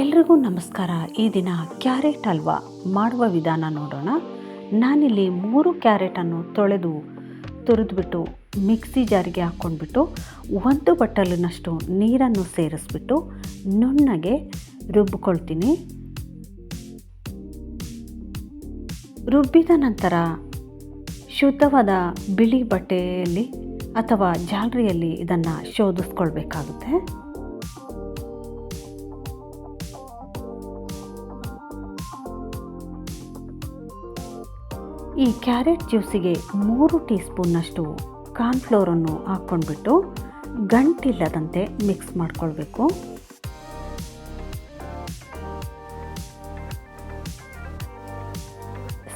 ಎಲ್ರಿಗೂ ನಮಸ್ಕಾರ. ಈ ದಿನ ಕ್ಯಾರೆಟ್ ಹಲ್ವಾ ಮಾಡುವ ವಿಧಾನ ನೋಡೋಣ. ನಾನಿಲ್ಲಿ ಮೂರು ಕ್ಯಾರೆಟನ್ನು ತೊಳೆದು, ತುರಿದ್ಬಿಟ್ಟು, ಮಿಕ್ಸಿ ಜಾರಿಗೆ ಹಾಕ್ಕೊಂಡ್ಬಿಟ್ಟು, ಒಂದು ಬಟ್ಟಲಿನಷ್ಟು ನೀರನ್ನು ಸೇರಿಸ್ಬಿಟ್ಟು, ನುಣ್ಣಗೆ ರುಬ್ಬಿಕೊಳ್ತೀನಿ ರುಬ್ಬಿದ ನಂತರ ಶುದ್ಧವಾದ ಬಿಳಿ ಬಟ್ಟೆಯಲ್ಲಿ ಅಥವಾ ಜಾಲರಿಯಲ್ಲಿ ಇದನ್ನು ಶೋಧಿಸ್ಕೊಳ್ಬೇಕಾಗುತ್ತೆ. ಈ ಕ್ಯಾರೆಟ್ ಜ್ಯೂಸಿಗೆ ಮೂರು ಟೀ ಸ್ಪೂನ್ನಷ್ಟು ಕಾರ್ನ್ಫ್ಲೋರನ್ನು ಹಾಕ್ಕೊಂಡ್ಬಿಟ್ಟು ಗಂಟಿಲ್ಲದಂತೆ ಮಿಕ್ಸ್ ಮಾಡ್ಕೊಳ್ಬೇಕು.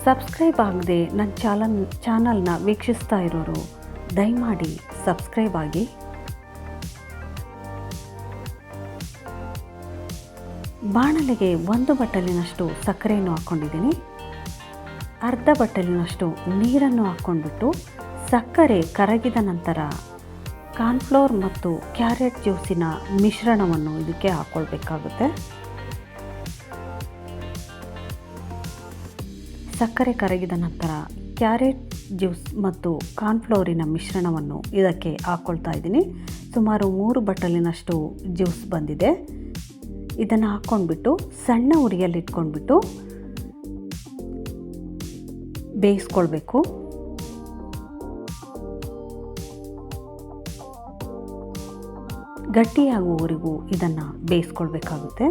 ಸಬ್ಸ್ಕ್ರೈಬ್ ಆಗದೆ ನನ್ನ ಚಾನಲ್ ಚಾನಲ್ನ ವೀಕ್ಷಿಸ್ತಾ ಇರೋರು, ದಯಮಾಡಿ ಸಬ್ಸ್ಕ್ರೈಬ್ ಆಗಿ. ಬಾಣಲೆಗೆ ಒಂದು ಬಟ್ಟಲಿನಷ್ಟು ಸಕ್ಕರೆಯನ್ನು ಹಾಕ್ಕೊಂಡಿದ್ದೀನಿ. ಅರ್ಧ ಬಟ್ಟಲಿನಷ್ಟು ನೀರನ್ನು ಹಾಕ್ಕೊಂಡ್ಬಿಟ್ಟು ಸಕ್ಕರೆ ಕರಗಿದ ನಂತರ ಕಾರ್ನ್ಫ್ಲೋರ್ ಮತ್ತು ಕ್ಯಾರೆಟ್ ಜ್ಯೂಸಿನ ಮಿಶ್ರಣವನ್ನು ಇದಕ್ಕೆ ಹಾಕ್ಕೊಳ್ಬೇಕಾಗುತ್ತೆ. ಸಕ್ಕರೆ ಕರಗಿದ ನಂತರ ಕ್ಯಾರೆಟ್ ಜ್ಯೂಸ್ ಮತ್ತು ಕಾರ್ನ್ಫ್ಲೋರಿನ ಮಿಶ್ರಣವನ್ನು ಇದಕ್ಕೆ ಹಾಕ್ಕೊಳ್ತಾ ಇದ್ದೀನಿ. ಸುಮಾರು ಮೂರು ಬಟ್ಟಲಿನಷ್ಟು ಜ್ಯೂಸ್ ಬಂದಿದೆ. ಇದನ್ನು ಹಾಕ್ಕೊಂಡ್ಬಿಟ್ಟು ಸಣ್ಣ ಉರಿಯಲ್ಲಿ ಇಟ್ಕೊಂಡ್ಬಿಟ್ಟು ಬೇಯಿಸ್ಕೊಳ್ಬೇಕು. ಗಟ್ಟಿಯಾಗುವವರೆಗೂ ಇದನ್ನು ಬೇಯಿಸ್ಕೊಳ್ಬೇಕಾಗುತ್ತೆ.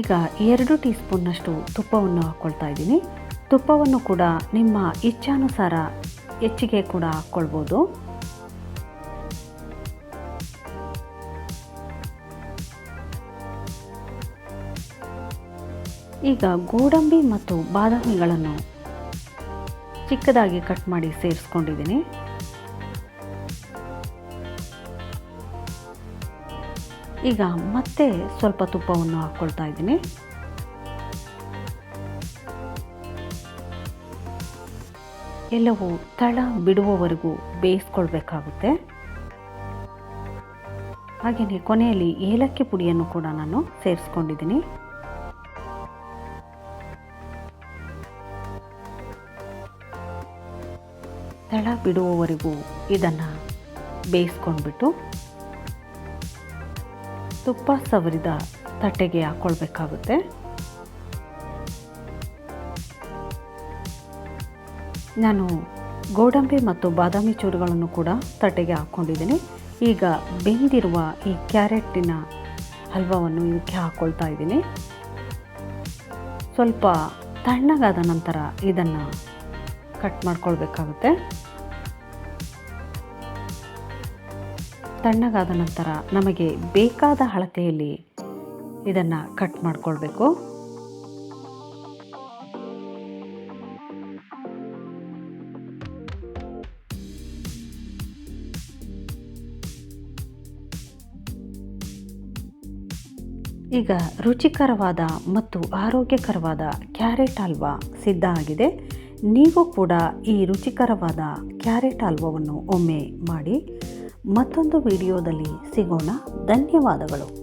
ಈಗ ಎರಡು ಟೀ ಸ್ಪೂನ್ನಷ್ಟು ತುಪ್ಪವನ್ನು ಹಾಕ್ಕೊಳ್ತಾ ಇದ್ದೀನಿ. ತುಪ್ಪವನ್ನು ಕೂಡ ನಿಮ್ಮ ಇಚ್ಛಾನುಸಾರ ಹೆಚ್ಚಿಗೆ ಕೂಡ ಹಾಕ್ಕೊಳ್ಬೋದು ಈಗ ಗೋಡಂಬಿ ಮತ್ತು ಬಾದಾಮಿಗಳನ್ನು ಚಿಕ್ಕದಾಗಿ ಕಟ್ ಮಾಡಿ ಸೇರಿಸ್ಕೊಂಡಿದ್ದೀನಿ. ಈಗ ಮತ್ತೆ ಸ್ವಲ್ಪ ತುಪ್ಪವನ್ನು ಹಾಕ್ಕೊಳ್ತಾ ಇದ್ದೀನಿ. ಎಲ್ಲವೂ ತಳ ಬಿಡುವವರೆಗೂ ಬೇಯಿಸ್ಕೊಳ್ಬೇಕಾಗುತ್ತೆ. ಹಾಗೆಯೇ ಕೊನೆಯಲ್ಲಿ ಏಲಕ್ಕಿ ಪುಡಿಯನ್ನು ಕೂಡ ನಾನು ಸೇರಿಸ್ಕೊಂಡಿದ್ದೀನಿ. ತಳ ಬಿಡುವವರೆಗೂ ಇದನ್ನು ಬೇಯಿಸ್ಕೊಂಡ್ಬಿಟ್ಟು ತುಪ್ಪ ಸವರಿದ ತಟ್ಟೆಗೆ ಹಾಕ್ಕೊಳ್ಬೇಕಾಗುತ್ತೆ ನಾನು ಗೋಡಂಬಿ ಮತ್ತು ಬಾದಾಮಿ ಚೂರುಗಳನ್ನು ಕೂಡ ತಟ್ಟೆಗೆ ಹಾಕ್ಕೊಂಡಿದ್ದೀನಿ. ಈಗ ಬೆಂದಿರುವ ಈ ಕ್ಯಾರೆಟಿನ ಹಲ್ವಾವನ್ನು ಇದಕ್ಕೆ ಹಾಕ್ಕೊಳ್ತಾ ಇದ್ದೀನಿ. ಸ್ವಲ್ಪ ತಣ್ಣಗಾದ ನಂತರ ಇದನ್ನು ಕಟ್ ಮಾಡ್ಕೊಳ್ಬೇಕಾಗುತ್ತೆ. ತಣ್ಣಗಾದ ನಂತರ ನಮಗೆ ಬೇಕಾದ ಅಳತೆಯಲ್ಲಿ ಇದನ್ನು ಕಟ್ ಮಾಡಿಕೊಳ್ಬೇಕು. ಈಗ ರುಚಿಕರವಾದ ಮತ್ತು ಆರೋಗ್ಯಕರವಾದ ಕ್ಯಾರೆಟ್ ಹಲ್ವಾ ಸಿದ್ಧ ಆಗಿದೆ. ನೀವು ಕೂಡ ಈ ರುಚಿಕರವಾದ ಕ್ಯಾರೆಟ್ ಹಲ್ವವನ್ನು ಒಮ್ಮೆ ಮಾಡಿ. ಮತ್ತೊಂದು ವಿಡಿಯೋದಲ್ಲಿ ಸಿಗೋಣ. ಧನ್ಯವಾದಗಳು.